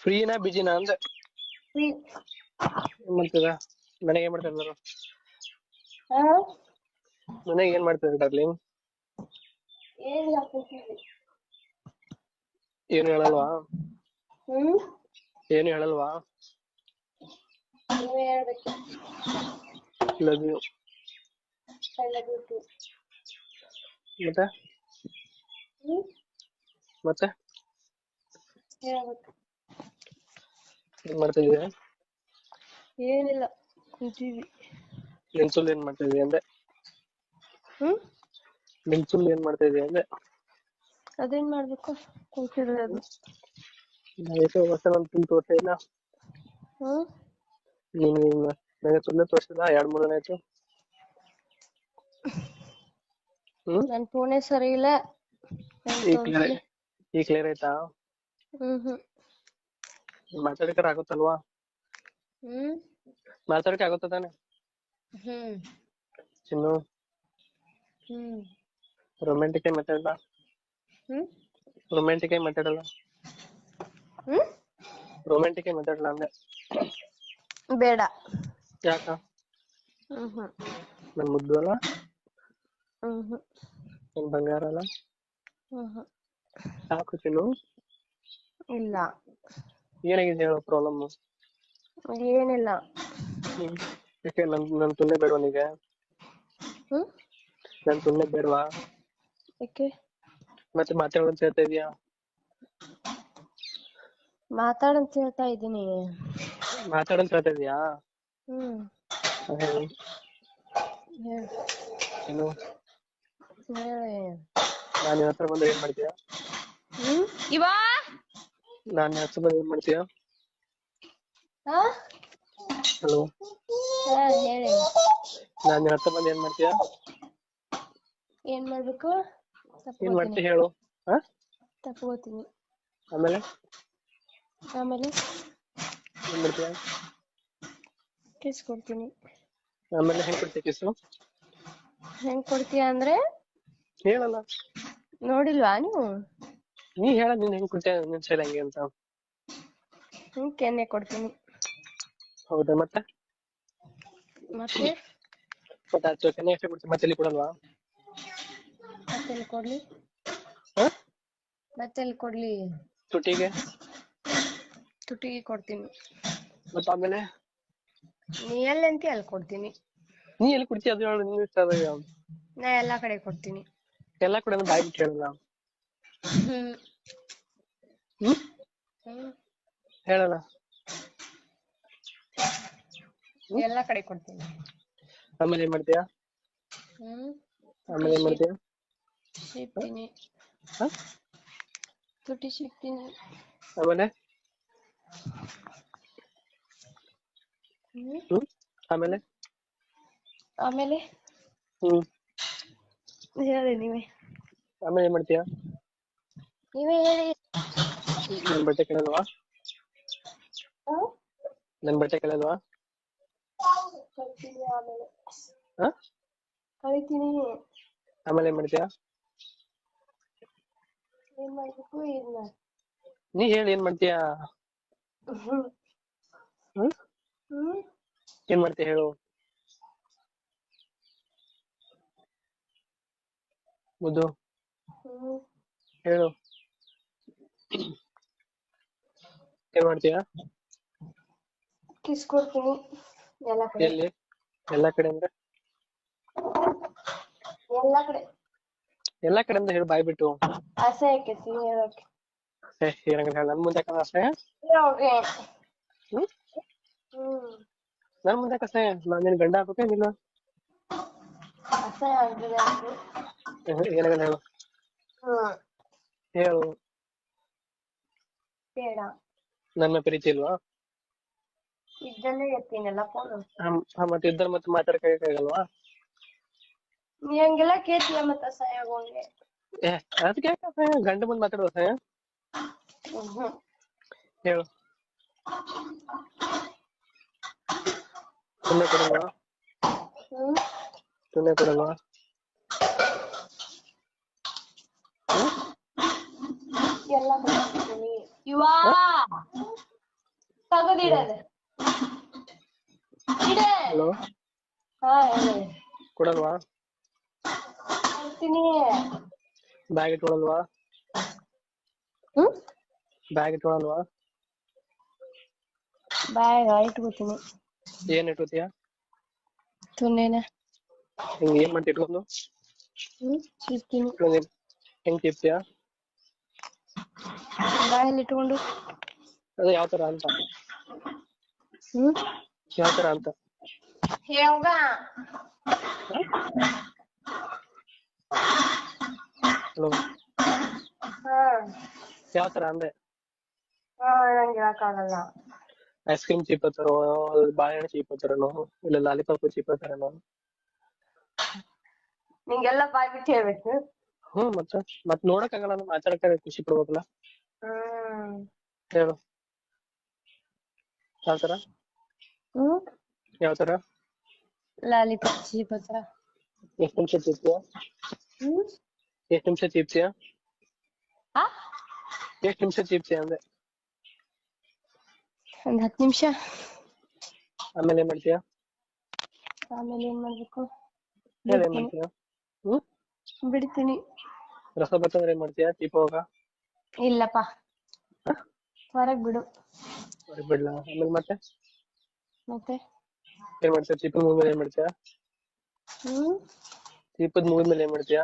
ಫ್ರೀನಾ ಬಿಜಿನಾ ಅಂದೆ ಏನ್ ಮಾಡ್ತಿದ ಮನೆಗೆ ಏನ್ ಮಾಡ್ತಾ ಇದಾರು? ಹಾ? ಮನೆಗೆ ಏನ್ ಮಾಡ್ತಿದ್ರು ಡಾರ್ಲಿಂಗ್? ಏನಿಲ್ಲ ಏನು ಹೇಳಲ್ವಾ? ಏನು ಹೇಳಲ್ವಾ? ಲವ್ ಯು ಮತ್ತೆ? ಮತ್ತೆ? ಹೇಳ್ಬೇಕು. ಏನ್ ಮಾಡ್ತಿದೀಯ? ಏನಿಲ್ಲ ಕೂತಿದ್ವಿ. ನಿನ್ ಸುಲ್ ಏನ್ ಮಾಡ್ತಾ ಇದೀಯ ಅಂದೆ? ಹ್ಮ್? ನಿನ್ ಸುಲ್ ಏನ್ ಮಾಡ್ತಾ ಇದೀಯ ಅಂದೆ? ಅದೇನ್ ಮಾಡ್ಬೇಕು? ಕೂತಿರೋದು. ಎಷ್ಟು ಹೊಸ ನನ್ ಸುಲ್ ತೋರ್ಸೇ ಇಲ್ಲ. ಹ್ಮ್? ನೀನು ನನಗೆ ಸುಳ್ಳು ತೋರ್ಸಿಲ್ಲ ಎರಡ್ ಮೂರ್ ದಿನ ಆಯ್ತು. ಹ್ಮ್? ನನ್ ಫೋನೇ ಸರಿ ಇಲ್ಲ. ಈ ಕ್ಲಿಯರ್ ತೋರ್ಸ್ಲಿ? ಕ್ಲಿಯರ್ ಆಯ್ತಾ? ಹ್ಮ್ ಹ್ಮ್. ಮಾತಾಡಕ್ಕೆ ಆಗುತ್ತಲ್ವಾ? ಹ್ಮ್. ಮಾತಾಡಕ್ಕೆ ಆಗುತ್ತ ತಾನೆ? ಹ್ಮ್. ಚಿನ್ನು. ಹ್ಮ್. ರೊಮ್ಯಾಂಟಿಕ್ ಆಗಿ ಮಾತಾಡಲ್ಲ ಹ್ಮ್. ರೊಮ್ಯಾಂಟಿಕ್ ಆಗಿ ಮಾತಾಡಲ್ಲ? ಹ್ಮ್. ರೊಮ್ಯಾಂಟಿಕ್ ಆಗಿ ಮಾತಾಡಲ್ಲ ಅಂದೆ ಬೇಡ. ಯಾಕ? ಹ್ಮ್. ಹ್ಮ್ ನನ್ ಮುದ್ದು ಅಲ್ಲ? ಹ್ಮ್. ಹ್ಮ್ ನನ್ ಬಂಗಾರ ಅಲ್ಲ? ಹ್ಮ್. ಹ್ಮ್ ಸಾಕು ಚಿನ್ನು? ಇಲ್ಲ. ಏನಾಗಿದೆ ಹೇಳೋ ಪ್ರಾಬ್ಲಮ್ ಏನಿಲ್ಲ. ಯಾಕೆ ನನ್ ನನ್ ತುನ್ನೆ ಬೇಡವಾ ನಿಗೆ? ಹ್ಮ್? ನನ್ ತುನ್ನೆ ಬೇಡವಾ? ಯಾಕೆ? ಮತ್ತೆ ಮಾತಾಡೋ ಅಂತ ಹೇಳ್ತಾ ಇದೀಯಾ? ಮಾತಾಡಂತ ಹೇಳ್ತಾ ಇದ್ದೀನಿ. ಅಂತ ಹೇಳ್ತಾ ಇದೀಯಾ? ಹ್ಮ್. ಹೇಳು. ಹೇಳ್. ನಾನ್ ನಿನ್ ಹತ್ರ ಬಂದ್ರೆ ಏನ್ ಮಾಡ್ತೀಯಾ? ಹ್ಮ್? ಇವಾ? ನಾನ್ ನಿನ್ ಬಂದ್ರೆ ಏನ್ ಮಾಡ್ತೀಯಾ? ಹಾ ಹಲೋ ಹಾ ಹೇಳಿ. ನಾನ್ ನಿನ್ನ ಹತ್ರ ಬಂದು ಏನ್ ಮಾಡ್ತೀಯಾ? ಏನ್ ಮಾಡ್ಬೇಕು? ಏನ್ ಮಾಡ್ತೀಯ ತಪ್ಕೋತೀನಿ ಹೇಳು. ಹಾ ತಪ್ಕೋತೀನಿ ಆಮೇಲೆ? ಆಮೇಲೆ? ಏನ್ ಮಾಡ್ತೀಯಾ? ಕಿಸ್ ಕೊಡ್ತೀನಿ. ಆಮೇಲೆ ಹೆಂಗ್ ಕೊಡ್ತೀಯ ಕಿಸ್ಸು ಹೆಂಗ್ ಕೊಡ್ತೀಯ ಅಂದ್ರೆ? ಹೇಳಲ್ಲ. ನೋಡಿಲ್ವಾ ನೀವು? ನೀ ಹೇಳ ನೀನ್ ಹೆಂಗ್ ಕೊಡ್ತೀಯ ನಿನ್ ಶೈಲಿ ಹೆಂಗೆ ಅಂತ. ಹ್ಮ್ ಕೆನ್ನೆ ಕೊಡ್ತೀನಿ. ಹೌದಾ ಮತ್ತೆ? ಮತ್ತೆ? ಮತ್ತೆ ಆಚೆ ಕೆನೆ ಎಷ್ಟು ಕೊಡ್ತೀನಿ ಮತ್ತೆ ಇಲ್ಲಿ ಕೊಡಲ್ವಾ? ಮತ್ತೆಲ್ಲಿ ಕೊಡ್ಲಿ? ಮತ್ತೆ ಮತ್ತೆಲ್ಲಿ ಕೊಡ್ಲಿ? ತುಟಿಗೆ? ತುಟಿಗೆ ಕೊಡ್ತೀನಿ. ಮತ್ತೆ ಆಮೇಲೆ? ನೀ ಎಲ್ಲಿ ಅಂತ ಅಲ್ಲಿ ಕೊಡ್ತೀನಿ. ನೀ ಎಲ್ಲಿ ಕೊಡ್ತೀಯ ಅದು ಹೇಳು ನಿನ್ ಇಷ್ಟ ನಾ ಎಲ್ಲಾ ಕಡೆ ಕೊಡ್ತೀನಿ. ಎಲ್ಲಾ ಕಡೆ ಬಾಯಿ ಬಿಟ್ಟು ಹೇಳಲ್ಲ. ಹ್ಮ್. ಹೇಳಲ್ಲ. ಎಲ್ಲಾ ಕಡೆ ಕೊಡ್ತೀನಿ. ಆಮೇಲೆ ಏನ್ ಮಾಡ್ತೀಯಾ? ಹ್ಮ್? ಆಮೇಲೆ ಏನ್ ಮಾಡ್ತೀಯಾ? ಸಿಗ್ತೀನಿ. ಹಾ? ತುಟಿ ಸಿಗ್ತೀನಿ. ಆಮೇಲೆ? ಹ್ಮ್? ಹ್ಮ್? ಆಮೇಲೆ? ಆಮೇಲೆ? ಹ್ಮ್. ಹೇಳಿ ನೀವೇ. ಆಮೇಲೆ ಏನ್ ಮಾಡ್ತೀಯಾ? ನೀವೇ ಹೇಳಿ. ನನ್ ಬಟ್ಟೆ ಕೇಳಲ್ವಾ ನನ್ ಬಟ್ಟೆ ಕೇಳಲ್ವಾ ಕಳಿತೀನಿ ಆಮೇಲೆ ಏನ್ ಮಾಡ್ತೀಯಾ? ಏನ್ ಮಾಡ್ಬೇಕು ಇಲ್ಲ ನೀ ಹೇಳಿ ಏನ್ ಮಾಡ್ತೀಯಾ? ಹ್ಮ್. ಏನ್ ಮಾಡ್ತೀಯ ಹೇಳು. ಮುದ್ದು. ಹೇಳು. ಮಾಡ್ತೀಯಾ? ಕಿಸ್ ಕೊಡ್ತೀನಿ. ಎಲ್ಲ ಕಡೆ. ಎಲ್ಲಿ? ಎಲ್ಲಾ ಕಡೆ ಅಂದ್ರೆ ಎಲ್ಲ ಕಡೆ. ಎಲ್ಲಾ ಕಡೆ ಅಂತ ಹೇಳು ಬಾಯ್ ಬಿಟ್ಟು ಅಸಹ್ಯ ಆಕೈತಿ ಹೇಳಕ್ಕೆ ಏ ಏನಂಗ ಹೇಳ ನನ್ ಮುಂದೆ ಅಸಹ್ಯ ಹೋಗ್ರಿ. ಹ್ಮ್? ಹ್ಮ್. ನನ್ ಮುಂದೆ ಅಸಹ್ಯ ನಾನ್ ನಿನ್ ಗಂಡ ಆಗ್ಬೇಕ ನಿನ್ನ ಅಸಹ್ಯ ಆಗ್ತದೆ ಅಂದ್ರೆ ಏನಂಗ ಹೇಳು? ಹ್ಮ್. ಹೇಳು. ಬೇಡ. ನನ್ನ ಪ್ರೀತಿ ಇಲ್ವಾ? ಇದ್ದಲ್ಲೇ ಎತ್ತೀನಲ್ಲ ಫೋನ್ ಹ್ಮ್, ಹಾ, ಮತ್ತೆ ಇద్దರ ಮತ್ತೆ ಮಾತಾಡಕ್ಕಾಗಲ್ವಾ ನೀ ಹಂಗೆಲ್ಲ ಕೇಳ್ತಿಲ್ಲ ಮತ್ತ ಅಸಹ್ಯ ಆಗೋಂಗೆ? ಏ ಅದಕ್ಕೆ ಗಂಡ ಮುಂದೆ ಮಾತಾಡುವ ಹ್ಮ್ ಹೇಳು. ಸುಮ್ಮನೆ ಕೊಡಲ್ವಾ? ಸುಮ್ಮನೆ ಕೊಡಲ್ವಾ? ಎಲ್ಲ ಇವಾ ತಗೊಂಡ್ ಇಡೋದು ಹಲೋ. ಹಾ ಹೇಳಿ. ಕೊಡಲ್ವಾ? ಕೊಡ್ತೀನಿ. ಬ್ಯಾಗ್ ಇಟ್ಕೊಳಲ್ವಾ? ಹ್ಮ್? ಬ್ಯಾಗ್ ಇಟ್ಕೊಳಲ್ವಾ? ಬ್ಯಾಗ್ ಇಟ್ಕೋತೀನಿ. ಏನ್ ಇಟ್ಕೋತೀಯ? ತುನ್ನೇನ ಹಿಂಗ್ ಏನ್ ಮಾಡ್ತಿ ಇಟ್ಕೊಂಡು? ಹ್ಮ್ ಹೆಂಗ್- ತಿಪ್ತೀಯ ಬಾಯಲ್ಲಿ ಇಟ್ಕೊಂಡು. ಅದೇ ಯಾವ ತರ ಅಂತ. ಹ್ಮ್ ಯಾವ ತರ ಅಂತ ಹೇಗ ಹಲೋ ಹಾ ಯಾವ ತರ ಅಂದೆ ಹಾ ನಂಗೆ ಹೇಳಕ್ಕಾಗಲ್ಲ ಐಸ್ ಕ್ರೀಮ್ ಚೀಪ್ ಹತ್ತಾರೋ ಬಾಳೆಹಣ್ಣು ಚೀಪ್ ಹತ್ತಾರನೋ ಇಲ್ಲ ಲಾಲಿಪಾಪ್ ಚೀಪ್ ಹತ್ತಾರನೋ ನಿಂಗೆಲ್ಲ ಬಾಯ್ ಬಿಟ್ಟು ಹೇಳ್ಬೇಕು ಹ್ಮ್ ಮತ್ತ ಮತ್ ನೋಡಕ್ ಆಗಲ್ಲ ನಾವು ಮಾತಾಡಕ್ಕೆ ಖುಷಿ ಪಡ್ಬೇಕಲ್ಲ ಹ್ಮ್ ಹೇಳು ಯಾವ ತರ ಹ್ಮ್? ಯಾವ ತರ ಲಾಲಿಪಾಪ್ ಚೀಪ್ ಹತ್ರ ಎಷ್ಟು ನಿಮಿಷ ಚೀಪ್ತೀಯ ಹ್ಮ್? ಎಷ್ಟ್ ನಿಮಿಷ ಚೀಪ್ತೀಯ ಆ? ಎಷ್ಟು ನಿಮಿಷ ಚೀಪ್ತೀಯ ಅಂದೆ? ಒಂದ್ ಹತ್ತು ನಿಮಿಷ. ಆಮೇಲೆ ಏನ್ ಮಾಡ್ತೀಯ? ಆಮೇಲೆ ಏನ್ ಮಾಡ್ಬೇಕು? ಹೇಳ ಏನ್ ಮಾಡ್ತೀಯ? ಹ್ಮ್? ಬಿಡ್ತೀನಿ. ರಸ ಬರ್ತಂದ್ರೆ ಏನ್ ಮಾಡ್ತೀಯ? ಚೀಪ್ ಹೋಗ ಇಲ್ಲಪ್ಪ ಹೊರಗ್ ಬಿಡು. ಬಿಡ್ಲಾ? ಆಮೇಲೆ ಮತ್ತೆ? ಮತ್ತೆ? ಏನ್ ಮಾಡ್ತೀಯ? ಚೀಪದ್ ಮುಗಿದ್ಮೇಲೆ ಏನ್ ಮಾಡ್ತೀಯ? ಹ್ಮ್? ಚೀಪದ್ ಮುಗಿದ್ಮೇಲೆ ಏನ್ ಮಾಡ್ತೀಯ?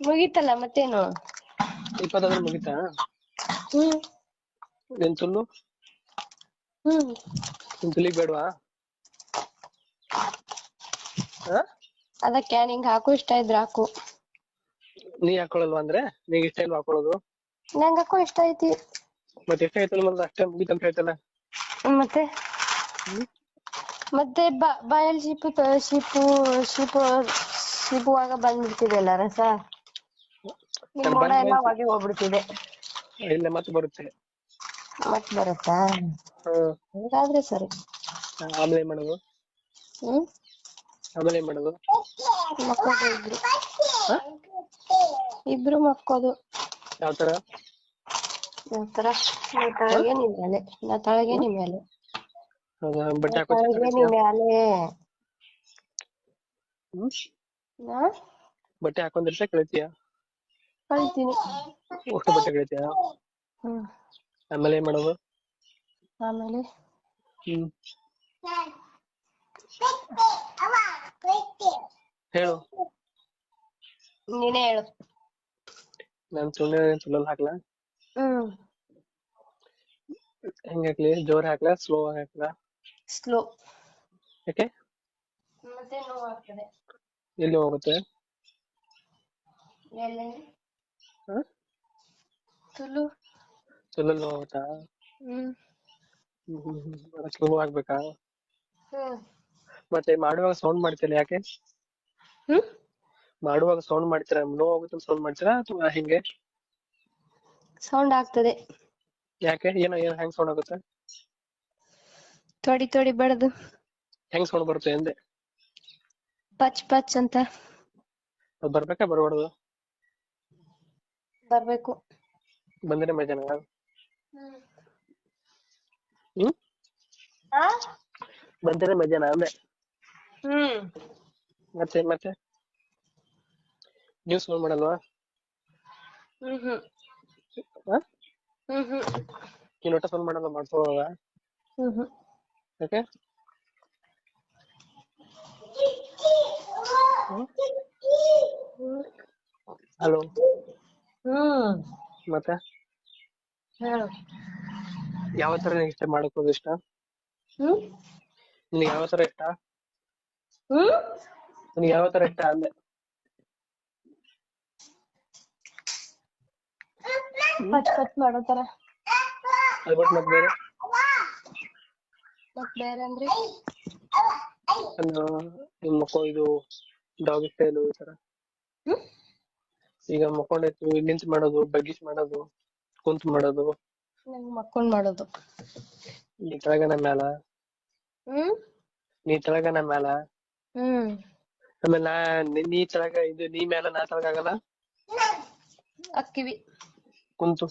ಮುಗೀತಲ್ಲ ಮತ್ತೇನು? ಇಪ್ಪತ್ತಾದ್ರೆ ಮುಗಿತಾ? ಹ್ಮ್. ನಿನ್ ತುಲ್ಲು? ಹ್ಮ್. ನಿನ್ ತುಲಿಗ್ ಬೇಡವಾ? ಹಾ ಅದಕ್ಕೆ ನಿಂಗ್ ಹಾಕು ಇಷ್ಟ ಇದ್ರ ಹಾಕು. ನೀ ಹಾಕೊಳಲ್ವಾ ಅಂದ್ರೆ? ನೀಗ್ ಇಷ್ಟ ಇಲ್ವಾ ಹಾಕೊಳ್ಳೋದು ನಂಗ್ ಹಾಕು ಇಷ್ಟ ಐತಿ. ಮತ್ತೆ ಇಷ್ಟ ಆಯ್ತಲ್ಲ ಮತ್ತೆ ಅಷ್ಟೇ ಮುಗಿತಂತ ಹೇಳ್ತಲ್ಲ. ಮತ್ತೆ? ಮತ್ತೆ ಬ ಬಾಯಲ್ಲಿ ಶೀಪು ಶೀಪು ಶೀಪು ಶೀಪುವಾಗ ಬಂದ್ಬಿಡ್ತಿದೆಲ್ಲ ರಸ ನಿಮ್ ನಾನ್ ಮೋಡ ಬಂದ್ ಎಲ್ಲ ಹೊಗೆ ಹೋಗ್ಬಿಡ್ತಿದೆ. ಇಲ್ಲ ಮತ್ತೆ ಬರುತ್ತೆ. ಮತ್ ಬರುತ್ತಾ? ಹಂಗಾದ್ರೆ ಸರಿ. ಆಮೇಲೆ ಏನ್ ಮಾಡೋದು? ಹ್ಮ್? ಆಮೇಲೆ ಏನ್ ಮಾಡೋದು? ಮಕ್ಕೋದು ಇಬ್ರು. ಇಬ್ರು ಮಕ್ಕೋದು. ಯಾವ ತರ ಒಂಥರ ನಾ ತಳಗೆ ನಿಮ್ ಮೇಲೆ ನಾ ತಳಗೆ ನಿಮ್ ಮೇಲೆ ಹೌದಾ? ಬಟ್ಟೆ ನಾ ಹಾಕೋ ತಳಗೆ ಮೇಲೆ ನಾ ಬಟ್ಟೆ ಹಾಕೊಂಡಿರ್ತ ಕಳಿತೀಯ? ಕಳಿತೀನಿ ಒಟ್ಟು ಬಟ್ಟೆ ಕಳಿತೀಯ? ಆಮೇಲೆ ಏನ್ ಮಾಡೋದು? ಆಮೇಲೆ? ಹ್ಮ್. ಹೇಳು. ನೀನೇ ಹೇಳು. ನಾನು ಸುಳ್ಳು ಸುಳ್ಳಲ್ಲಿ ಹಾಕ್ಲಾ? ಹ್ಮ್. ಹೆಂಗ್ ಹಾಕ್ಲಿ ಜೋರ್ ಹಾಕ್ಲಾ? ಸ್ಲೋ ಆಗಿ ಹಾಕ್ಲಾ? ಸ್ಲೋ ಯಾಕೆ? ಮತ್ತೆ ಎಲ್ಲಿ ಹೋಗುತ್ತೆ? ಎಲ್ಲಿ? ಹಾ? ತುಳು. ತುಲಲ್ ಹೋಗುತ್ತಾ? ಹ್ಮ್. ಹ್ಮ್ ಸ್ಲೋ ಆಗ್ಬೇಕಾ? ಹ್ಮ್. ಮತ್ತೆ ಮಾಡುವಾಗ ಸೌಂಡ್ ಮಾಡ್ತಿಲ್ಲ ಯಾಕೆ? ಹ್ಮ್? ಮಾಡುವಾಗ ಸೌಂಡ್ ಮಾಡ್ತೀರಾ? ನೋವು ಆಗುತ್ತೆ ಸೌಂಡ್ ಮಾಡ್ತೀರಾ ಅಥವಾ ಹಿಂಗೆ? ಸೌಂಡ್ ಆಗ್ತದೆ. ಯಾಕೆ? ಏನೋ ಏನು ಹೆಂಗ್ ಸೌಂಡ್ ಆಗುತ್ತೆ? ತೊಡಿ ತೊಡಿ ಬಡದು. ಹೆಂಗ್ ಸೌಂಡ್ ಬರುತ್ತೆ ಅಂದೆ ಪಚ್ ಪಚ್ ಅಂತ. ಅದ್ ಬರ್ಬೇಕಾ ಬರಬಾರ್ದು? ಬರ್ಬೇಕು. ಬಂದ್ರೆ ಮಜಾನ ಹ್ಮ್? ಆ? ಬಂದ್ರೆ ಮಜಾನ ಅಂದೆ. ಹ್ಮ್. ಮತ್ತೆ ಮತ್ತೆ? ನ್ಯೂಸ್ ಫೋನ್ ಮಾಡಲ್ವಾ? ಹ್ಮ್ ಹ್ಮ್. ಹ್ಮ್ ಹ್ಮ್. ಒಟ್ಟ ಫೋನ್ ಮಾಡಲ್ಲ ಮಾಡ್ಕೊಳ್ಳೋವಾಗ ಹ್ಮ್ ಹ್ಮ್. ಓಕೆ ಹಲೋ ಹ್ಮ್. ಮತ್ತೆ? ಹೇಳು ಯಾವ ತರ ನಿಂಗೆ ಇಷ್ಟ ಮಾಡ್ಕೋದು ಇಷ್ಟ? ಹ್ಮ್. ನಿನ್ಗೆ ಯಾವ ತರ ಇಷ್ಟ? ಹ್ಮ್. ನಿನ್ಗೆ ಯಾವ ತರ ಇಷ್ಟ? ಅಂದೆ ಪಚ್ ಕಟ್ ಮಾಡೋ ತರ ಅದ್ ಬಿಟ್ಟು ಮತ್ತೆ ಬೇರೆ. ಮತ್ ಬೇರೆ ಅಂದ್ರೆ? ಒಂದು ನಿಮ್ ಮಕ್ಕಳು ಇದು ಡಾಗಿ ಸ್ಟೈಲು ಈ ತರ. ಹ್ಮ್. ಈಗ ಮಕ್ಕೊಂಡಿತ್ತು ನಿಂತ್ ಮಾಡೋದು ಬಗ್ಗಿಸ್ ಮಾಡೋದು ಕುಂತು ಮಾಡೋದು. ನಂಗ್ ಮಕ್ಕೊಂಡ್ ಮಾಡೋದು. ನೀ ಕೆಳಗನ ಮ್ಯಾಲ. ಹ್ಮ್. ನೀ ಕೆಳಗನ ಮ್ಯಾಲ. ಹ್ಮ್. ಆಮೇಲೆ ನಾ ನೀ- ನೀ ಕೆಳಗ ಇದು ನೀ ಮ್ಯಾಲ ನಾ ಕೆಳಗ ಆಗಲ್ಲ? ಅಕ್ಕಿವಿ. ಕುಂತು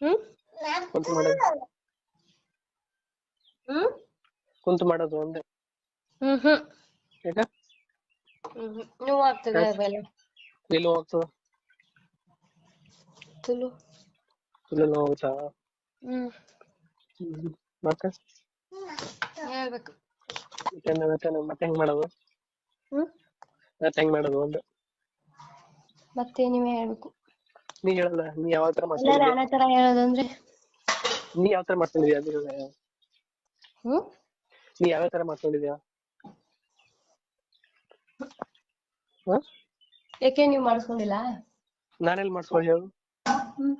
ಹ್ಮ್ ಕುಂತು ಮಾಡೋದು ಹ್ಮ್ ಕುಂತು ಮಾಡೋದು ಅಂದೆ ಹ್ಮ್ ಹ್ಮ್ ಈಗ ಹ್ಮ್ ನೋವು ಆಗ್ತದೆ ಎಲ್ಲಿ ಹೋಗ್ತದ ಹ್ಮ್ ಹ್ಮ್ ಮತ್ತೆ ಹೇಳ್ಬೇಕು ಮತ್ತೆ ಮತ್ತೆ ಮತ್ತೆ ಹೆಂಗ್ ಮಾಡೋದು ಹ್ಮ್ ಮತ್ತೆ ಹೆಂಗ್ ಮಾಡೋದು ಅಂದೆ ಮತ್ತೆ ನೀವೇ ಹೇಳ್ಬೇಕು ನೀ ಹೇಳಲ್ಲ ನೀ ಯಾವ ತರ ಮಾಡ್ತಿದ್ದೀಯ ತರ ಹೇಳೋದಂದ್ರೆ ನೀ ಯಾವ ತರ ಮಾಡ್ಕೊಂಡಿದ್ಯಾ ಅದು ಹೇಳು. ಹ್ಮ್? ನೀ ಯಾವ ತರ ಮಾಡ್ಕೊಂಡಿದ್ಯಾ ಹ? ಯಾಕೆ ನೀವ್ ಮಾಡಿಸ್ಕೊಂಡಿಲ್ಲ? ನಾನೆಲ್ಲಿ ಮಾಡ್ಸ್ಕೊಳ್ಳಿ ಹೇಳು. ಹ್ಮ್.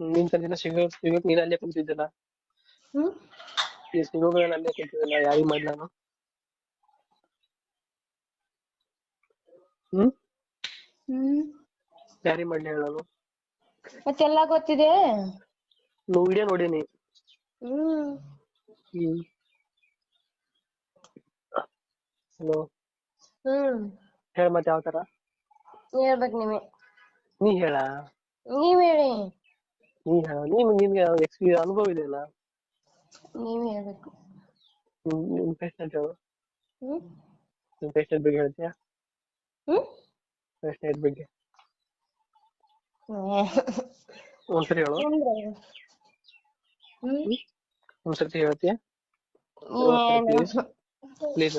ನಿನ್ ದಿನ ಸಿಗೋ ಸಿಗೋಕ್ ನೀನ್ ಅಲ್ಲೇ ಕುಂತಿದ್ದಲ್ಲ? ಹ್ಮ್. ಈ ಸಿಗೋಕ್ ನಾನು ಅಲ್ಲೇ ಕುಂತಿದ್ದಲ್ಲ ಯಾರಿಗ್ ಮಾಡಿ ನಾನು? ಹ್ಮ್? ಹ್ಮ್. ಯಾರಿಗ್ ಮಾಡ್ಲಿ ಹೇಳು ನಾನು ಮತ್ತೆಲ್ಲ ಗೊತ್ತಿದೆ? ವಿಡಿಯೋ ನೋಡೀನಿ. ಹ್ಮ್. ಹ್ಮ್. ಹಲೋ ಹ್ಮ್. ಹೇಳ ಮತ್ತೆ ಯಾವ ತರ ಹೇಳ್ಬೇಕು ನೀವೇ ನೀ ಹೇಳ. ನೀವ್ ಹೇಳಿ. ನೀ ಹೇಳ. ನೀನ್ ನಿನ್ಗೆ ಎಕ್ಸ್ಪೀರಿಯನ್ಸ್ ಅನುಭವ ಇದೆಯಲ್ಲ? ನೀವ್ ಹೇಳ್ಬೇಕು. ನಿಮ್ ನಿಮ್ ಪೇಷಂಟ್ ಹೇಳು. ಹ್ಮ್. ಪೇಷಂಟ್ ಬಗ್ಗೆ ಹೇಳ್ತೀಯಾ? ಹ್ಮ್. ಪೇಷಂಟ್ ಬಗ್ಗೆ. ಹ್ಮ್ ಒಂದ್ಸರಿ ಹೇಳು. ಒಂದ್ಸರ್ತಿ ಹೇಳ್ತೀಯ? ಪ್ಲೀಸ್